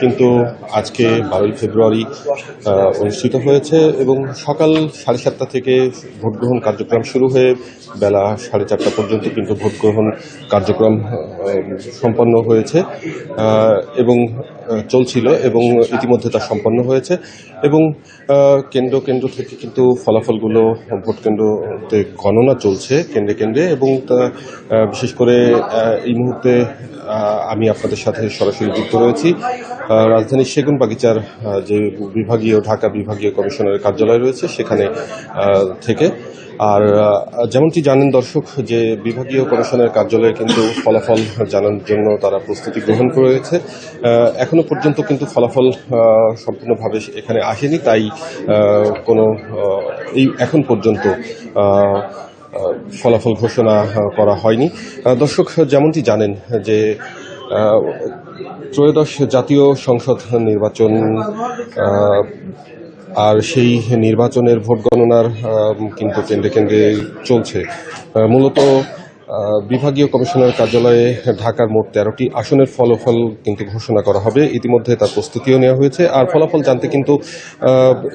কিন্তু আজকে বারোই ফেব্রুয়ারি অনুষ্ঠিত হয়েছে এবং সকাল সাড়ে সাতটা থেকে ভোটগ্রহণ কার্যক্রম শুরু হয়ে বেলা সাড়ে চারটা পর্যন্ত কিন্তু ভোটগ্রহণ কার্যক্রম সম্পন্ন হয়েছে। এবং চলছিল এবং ইতিমধ্যে তা সম্পন্ন হয়েছে এবং কেন্দ্র কেন্দ্র থেকে কিন্তু ফলাফলগুলো ভোট কেন্দ্রতে গণনা চলছে কেন্দ্রে কেন্দ্রে এবং তা বিশেষ করে এই মুহূর্তে আমি আপনাদের সাথে সরাসরি যুক্ত রয়েছি। রাজধানীর সেগুন বাগিচার যে বিভাগীয় ঢাকা বিভাগীয় কমিশনারের কার্যালয় রয়েছে সেখানে থেকে। আর যেমনটি জানেন দর্শক যে বিভাগীয় কমিশনের কার্যালয়ে কিন্তু ফলাফল জানার জন্য তারা প্রস্তুতি গ্রহণ করেছে। আহ, এখনও পর্যন্ত কিন্তু ফলাফল সম্পূর্ণভাবে এখানে আসেনি। তাই কোনো এই এখন পর্যন্ত ফলাফল ঘোষণা করা হয়নি। দর্শক, যেমনটি জানেন যে ত্রয়োদশ জাতীয় সংসদ নির্বাচন আর সেই নির্বাচনের ভোট গণনার কিন্তু কেন্দ্রে কেন্দ্রে চলছে। মূলত বিভাগীয় কমিশনার কার্যালয়ে ঢাকার মোট তেরোটি আসনের ফলাফল কিন্তু ঘোষণা করা হবে। ইতিমধ্যে তার প্রস্তুতিও নেওয়া হয়েছে। আর ফলাফল জানতে কিন্তু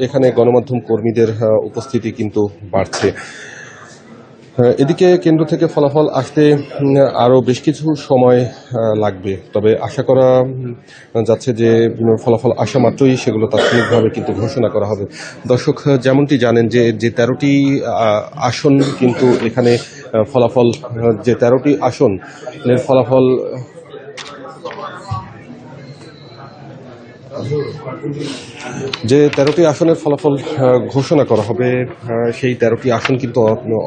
এখানে গণমাধ্যম কর্মীদের উপস্থিতি কিন্তু বাড়ছে। এদিকে কেন্দ্র থেকে ফলাফল আসতে আরও বেশ কিছু সময় লাগবে। তবে আশা করা যাচ্ছে যে ফলাফল আসা মাত্রই সেগুলো তাৎক্ষণিকভাবে কিন্তু ঘোষণা করা হবে। দর্শক যেমনটি জানেন যে যে তেরোটি আসন কিন্তু এখানে ফলাফল যে তেরোটি আসনের ফলাফল যে তেরোটি আসনের ফলাফল ঘোষণা করা হবে সেই তেরোটি আসন কিন্তু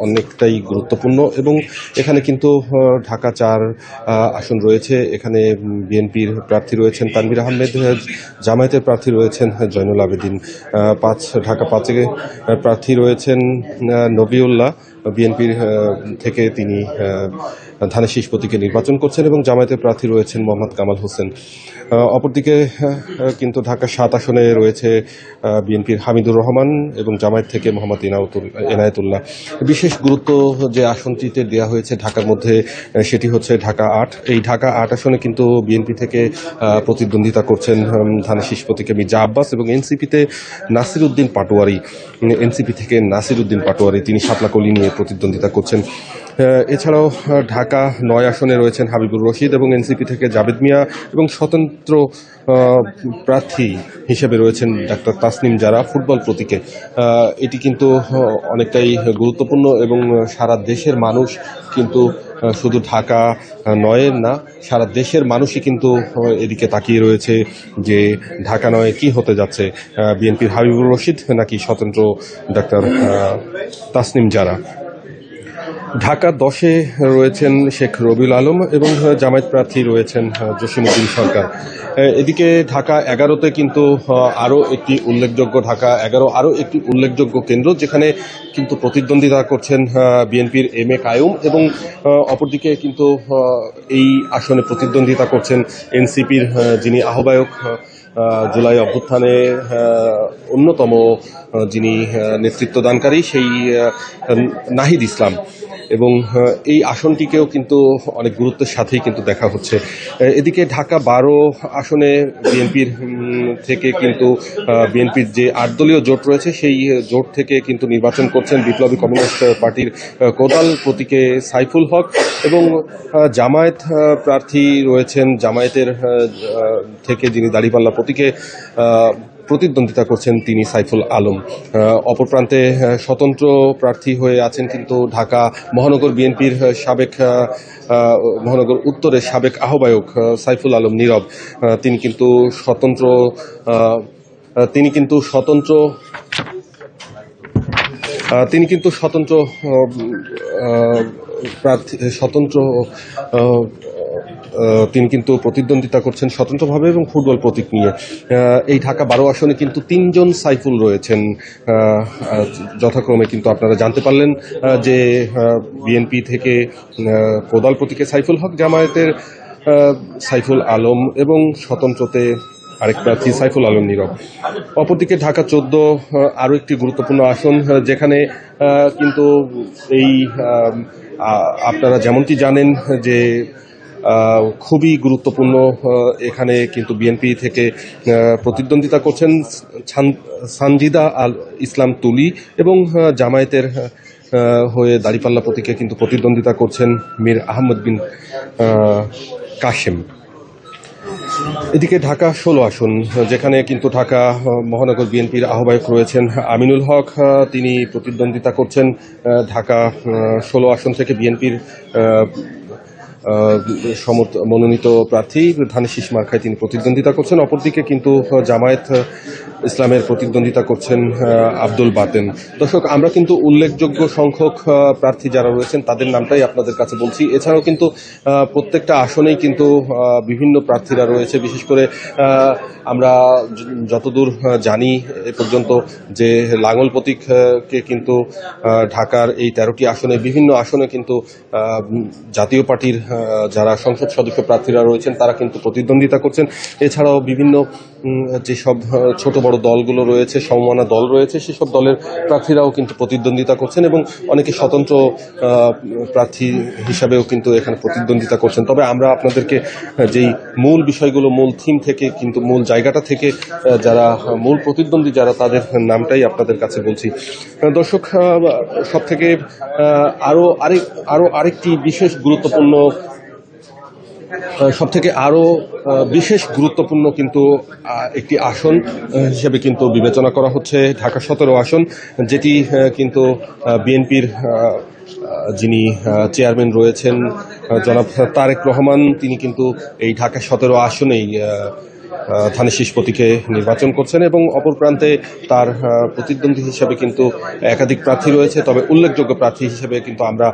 অনেকটাই গুরুত্বপূর্ণ এবং এখানে কিন্তু ঢাকা চার আসন রয়েছে। এখানে বিএনপির প্রার্থী রয়েছেন তানবির আহমেদ আহ, জামায়াতের প্রার্থী রয়েছেন জয়নুল আবেদিন পাঁচ ঢাকা পাঁচে প্রার্থী রয়েছেন নবিউল্লাহ। বিএনপির থেকে তিনি ধানের শীষ প্রতীকে নির্বাচন করছেন এবং জামায়াতের প্রার্থী রয়েছেন মোহাম্মদ কামাল হোসেন। অপরদিকে কিন্তু ঢাকা সাত আসনে রয়েছে বিএনপির হামিদুর রহমান এবং জামায়াত থেকে মোহাম্মদ ইনাউতুল- এনায়েতুল্লাহ। বিশেষ গুরুত্ব যে আসনটিতে দেওয়া হয়েছে ঢাকার মধ্যে সেটি হচ্ছে ঢাকা আট। এই ঢাকা আট আসনে কিন্তু বিএনপি থেকে প্রতিদ্বন্দ্বিতা করছেন ধানের শীষ প্রতীকে মির্জা আব্বাস এবং এনসিপিতে নাসির উদ্দিন পাটোয়ারি। এনসিপি থেকে নাসির উদ্দিন পাটোয়ারি, তিনি সাপলাকলি নিয়ে প্রতিদ্বন্দ্বিতা করছেন। এছাড়াও ঢাকা নয় আসনে রয়েছেন হাবিবুর রশিদ এবং এনসিপি থেকে জাবেদ মিয়া এবং স্বতন্ত্র প্রার্থী হিসেবে রয়েছেন ডাক্তার তাসনিম যারা ফুটবল প্রতীকে। এটি কিন্তু অনেকটাই গুরুত্বপূর্ণ এবং সারা দেশের মানুষ কিন্তু শুধু ঢাকা নয়ের না, সারা দেশের মানুষই কিন্তু এদিকে তাকিয়ে রয়েছে যে ঢাকা নয়ে কি হতে যাচ্ছে। বিএনপির হাবিবুর রশিদ নাকি স্বতন্ত্র ডাক্তার তাসনিম যারা ঢাকা দশে রয়েছেন শেখ রবিউল আলম এবং জামায়াত প্রার্থী রয়েছেন জসিমুদ্দিন সরকার। এদিকে ঢাকা এগারোতে কিন্তু আরও একটি উল্লেখযোগ্য ঢাকা এগারো আরও একটি উল্লেখযোগ্য কেন্দ্র যেখানে কিন্তু প্রতিদ্বন্দ্বিতা করছেন বিএনপির এম এ কায়ুম এবং অপরদিকে কিন্তু এই আসনে প্রতিদ্বন্দ্বিতা করছেন এনসিপির যিনি আহ্বায়ক জুলাই অভ্যুত্থানে অন্যতম যিনি আহ, নেতৃত্বদানকারী সেই নাহিদ ইসলাম। এবং এই আসনটিকেও কিন্তু অনেক গুরুত্বের সাথেই কিন্তু দেখা হচ্ছে। এদিকে ঢাকা বারো আসনে বিএনপির থেকে কিন্তু বিএনপির যে আট দলীয় জোট রয়েছে, সেই জোট থেকে কিন্তু নির্বাচন করছেন বিপ্লবী কমিউনিস্ট পার্টির কোদাল প্রতীকে সাইফুল হক এবং জামায়াত প্রার্থী রয়েছেন জামায়াতের থেকে যিনি দাড়িপাল্লা প্রতীকে প্রতিদ্বন্দ্বিতা করছেন তিনি সাইফুল আলম। অপর প্রান্তে স্বতন্ত্র প্রার্থী হয়ে আছেন কিন্তু ঢাকা মহানগর বিএনপির সাবেক মহানগর উত্তরের সাবেক আহ্বায়ক সাইফুল আলম নীরব। তিনি কিন্তু স্বতন্ত্র তিনি কিন্তু স্বতন্ত্র তিনি কিন্তু স্বতন্ত্র প্রার্থী, স্বতন্ত্র তিনি কিন্তু প্রতিদ্বন্দ্বিতা করছেন স্বতন্ত্রভাবে এবং ফুটবল প্রতীক নিয়ে। এই ঢাকা বারো আসনে কিন্তু তিনজন সাইফুল রয়েছেন। যথাক্রমে কিন্তু আপনারা জানতে পারলেন যে বিএনপি থেকে কোদাল প্রতীকে সাইফুল হক জামায়াতের সাইফুল আলম এবং স্বতন্ত্রতে আরেক প্রার্থী সাইফুল আলম নীরব। অপরদিকে ঢাকা চোদ্দ আরও একটি গুরুত্বপূর্ণ আসন যেখানে কিন্তু এই আপনারা যেমনটি জানেন যে খুবই গুরুত্বপূর্ণ এখানে কিন্তু বিএনপি থেকে প্রতিদ্বন্দ্বিতা করছেন সানজিদা আল ইসলাম তুলি এবং জামায়াতের হয়ে দাঁড়িপাল্লা প্রতীকে কিন্তু প্রতিদ্বন্দ্বিতা করছেন মীর আহমদ বিন কাশেম। এদিকে ঢাকা ষোলো আসন, যেখানে কিন্তু ঢাকা মহানগর বিএনপির আহ্বায়ক রয়েছেন আমিনুল হক তিনি প্রতিদ্বন্দ্বিতা করছেন ঢাকা ষোলো আসন থেকে বিএনপির মনোনীত প্রার্থী ধানের শীষ মার্কায় তিনি প্রতিদ্বন্দ্বিতা করছেন। অপরদিকে কিন্তু জামায়াত ইসলামের প্রতিদ্বন্দ্বিতা করছেন আব্দুল বাতেন। দর্শক, আমরা কিন্তু উল্লেখযোগ্য সংখ্যক প্রার্থী যারা রয়েছেন, তাদের নামটাই আপনাদের কাছে বলছি। এছাড়াও কিন্তু প্রত্যেকটা আসনেই কিন্তু বিভিন্ন প্রার্থীরা রয়েছে। বিশেষ করে আমরা যতদূর জানি, এ পর্যন্ত যে লাঙ্গল প্রতীককে কিন্তু ঢাকার এই তেরোটি আসনে, বিভিন্ন আসনে কিন্তু জাতীয় পার্টির যারা সংসদ সদস্য প্রার্থীরা রয়েছেন, তারা কিন্তু প্রতিদ্বন্দ্বিতা করছেন। এছাড়াও বিভিন্ন যেসব ছোট বড় দলগুলো রয়েছে, সমমানা দল রয়েছে, সেসব দলের প্রার্থীরাও কিন্তু প্রতিদ্বন্দ্বিতা করছেন এবং অনেকে স্বতন্ত্র প্রার্থী হিসাবেও কিন্তু এখানে প্রতিদ্বন্দ্বিতা করছেন। তবে আমরা আপনাদেরকে যেই মূল বিষয়গুলো, মূল থিম থেকে, কিন্তু মূল জায়গাটা থেকে যারা মূল প্রতিদ্বন্দ্বী, যারা তাদের নামটাই আপনাদের কাছে বলছি। দর্শক সব থেকে আরও আরেক আরও আরেকটি বিশেষ গুরুত্বপূর্ণ সব আরও আরও বিশেষ গুরুত্বপূর্ণ কিন্তু একটি আসন হিসেবে কিন্তু বিবেচনা করা হচ্ছে ঢাকা সতেরো আসন, যেটি কিন্তু বিএনপির যিনি চেয়ারম্যান রয়েছেন জনাব তারেক রহমান, তিনি কিন্তু এই ঢাকা সতেরো আসনেই শীষ প্রতীকে নির্বাচন করছেন এবং অপর প্রান্তে তার প্রতিদ্বন্দ্বী হিসেবে কিন্তু একাধিক প্রার্থী রয়েছে। তবে উল্লেখযোগ্য প্রার্থী হিসেবে কিন্তু আমরা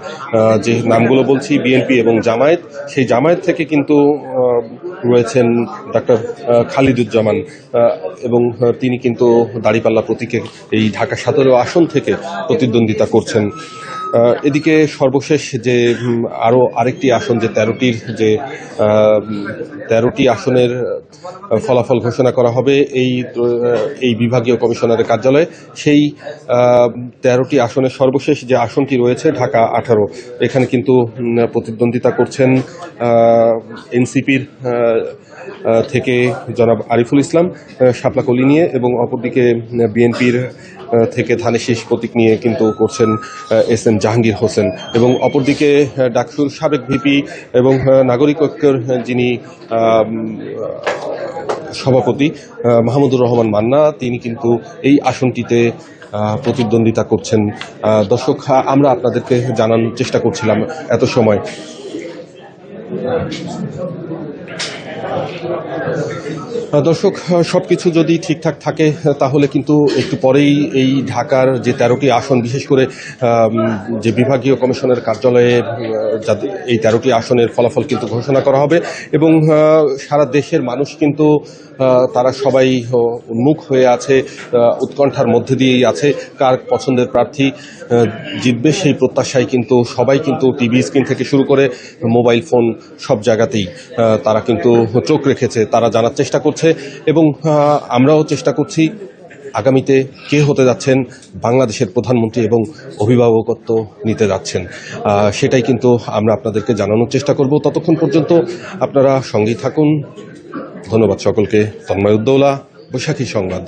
যে নামগুলো বলছি বিএনপি এবং জামায়াত, সেই জামায়াত থেকে কিন্তু রয়েছেন ডাক্তার খালিদুজ্জামান এবং তিনি কিন্তু দাড়িপাল্লা প্রতীকে এই ঢাকা সতেরো আসন থেকে প্রতিদ্বন্দ্বিতা করছেন। এদিকে সর্বশেষ যে আরও আরেকটি আসন, যে তেরোটির যে তেরোটি আসনের ফলাফল ঘোষণা করা হবে এই এই বিভাগীয় কমিশনারের কার্যালয়ে, সেই তেরোটি আসনের সর্বশেষ যে আসনটি রয়েছে ঢাকা আঠারো, এখানে কিন্তু প্রতিদ্বন্দ্বিতা করছেন এনসিপির থেকে জনাব আরিফুল ইসলাম শাপলাকলি নিয়ে এবং অপরদিকে বিএনপির থেকে ধানের শীষ প্রতীক নিয়ে কিন্তু করছেন এস এম জাহাঙ্গীর হোসেন। এবং অপরদিকে ডাকসুর সাবেক ভিপি এবং নাগরিক ঐক্যের যিনি সভাপতি মাহমুদুর রহমান মান্না, তিনি কিন্তু এই আসনটিতে প্রতিদ্বন্দ্বিতা করছেন। দর্শক আমরা আপনাদেরকে জানানোর চেষ্টা করছিলাম এত সময়। দর্শক সব কিছু যদি ঠিকঠাক থাকে তাহলে কিন্তু একটু পরেই এই ঢাকার যে তেরোটি আসন, বিশেষ করে যে বিভাগীয় কমিশনের কার্যালয়ে এই তেরোটি আসনের ফলাফল কিন্তু ঘোষণা করা হবে এবং সারা দেশের মানুষ কিন্তু তারা সবাই উন্মুখ হয়ে আছে উৎকণ্ঠার মধ্যে দিয়েই আছে। কার পছন্দের প্রার্থী জিতবে সেই প্রত্যাশায় কিন্তু সবাই কিন্তু টিভি স্ক্রিন থেকে শুরু করে মোবাইল ফোন সব জায়গাতেই তারা কিন্তু চোখ রেখেছে, তারা জানার চেষ্টা করছে। এবং আমরাও চেষ্টা করছি আগামীতে কে হতে যাচ্ছেন বাংলাদেশের প্রধানমন্ত্রী এবং অভিভাবকত্ব নিতে যাচ্ছেন। সেটাই কিন্তু আমরা আপনাদেরকে জানানোর চেষ্টা করব। ততক্ষণ পর্যন্ত আপনারা সঙ্গেই থাকুন। ধন্যবাদ সকলকে। তন্ময় উদ্দৌলা, বৈশাখী সংবাদ।